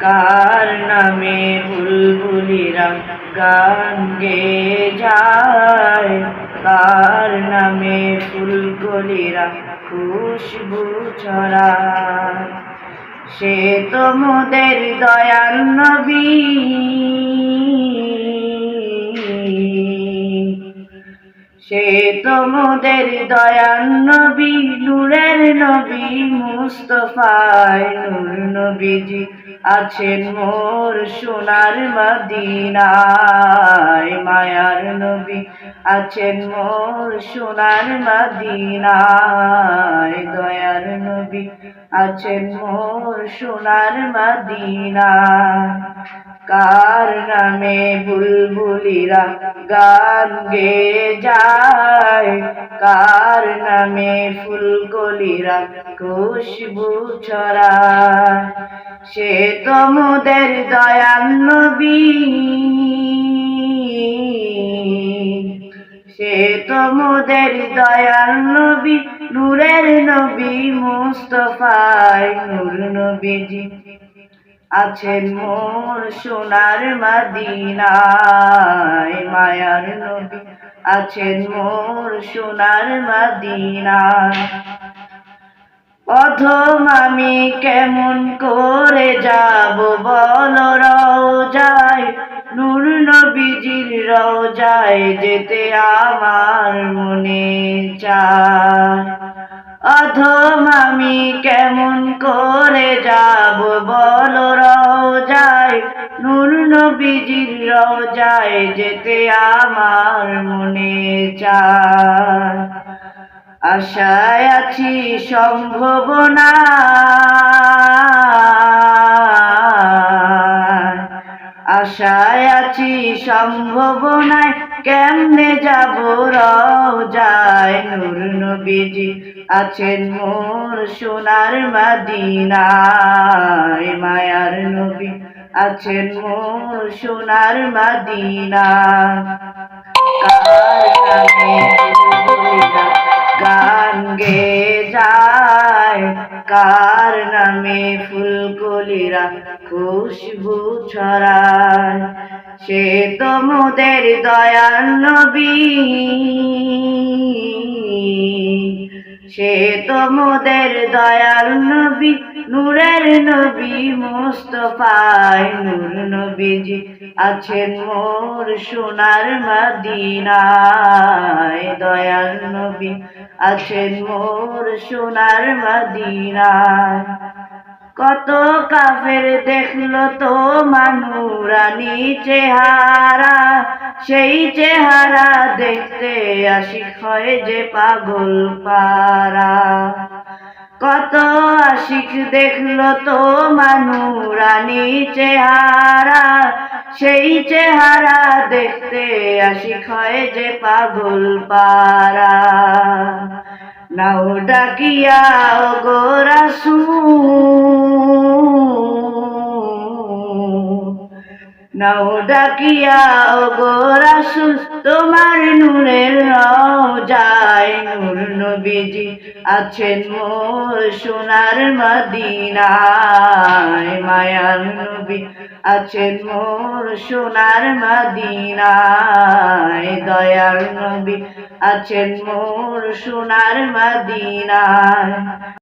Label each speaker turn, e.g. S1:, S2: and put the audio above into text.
S1: কার নামে বুলবুলিরা গান গে যায়। কার নামে ফুলকলিরা খুশবু ছড়ায়। সে তো মোদের দয়াল নবী। সে তো মোদের দয়াল নবী, নূরের নবী মুস্তফায়। নূর নবীজি আছেন মোর সোনার মদিনায়, মায়ার নবী আছেন মোর সোনার মদিনায়, দয়ার নবী আছেন মোর সোনার মদিনায়। কার নামে বুলবুলিরা গান গে যায়? কার নামে ফুলকলিরা খুশবু ছড়ায়? সে তো মোদের দয়াল নবী। সে তো মোদের দয়াল নবী, নূরের নবী মুস্তফায় নূর নবীজি আছেন মোর সোনার মদিনায়। মায়ার নবী আছেন মোর সোনার মদিনায়। অথম আমি কেমন করে যাব বল রওজায় নূর নবীজির রওজায় যেতে আমার মনে চায়। অধম আমি কেমন করে যাব বল রওজায় নূর নবীজির রওজায় যেতে আমার মনে চায়। আশায় আছি সম্ভব আশায় আছি সম্ভাবনায় কেমনে যাব যায় নূর নবীজি আছেন মোর সোনার মাদিনায়। মায়ার নবী আছেন মোর সোনার মদিনায়। নামে ফুলকলিরা খুশবু ছড়ায়। সে তো মোদের দয়াল নবী। সে তো মোদের দয়াল নবী, নূরের নবী মুস্তফায়। নূর নবীজি আছেন মোর সোনার মদিনায়। দয়াল নবী আছেন মোর সোনার মদিনায়। কত কাফের দেখল তো মানুরানি চেহারা সেই চেহারা দেখতে আশিক হয় যে পাগল পারা। কত আশিক দেখল তো মানুরানি চেহারা সেই চেহারা দেখতে আশিক হয় যে পাগল পারা। নাও ডাকিয়া গোরাসু নাও ডাকিয়া গোরাসু তোমার নূরের যায় নূর নবীজি আছেন মোর সোনার মদিনায়, মায়ার নবী আছেন মোর সোনার মদিনায়, দয়ার নবী আছেন মোর সোনার মদিনায়।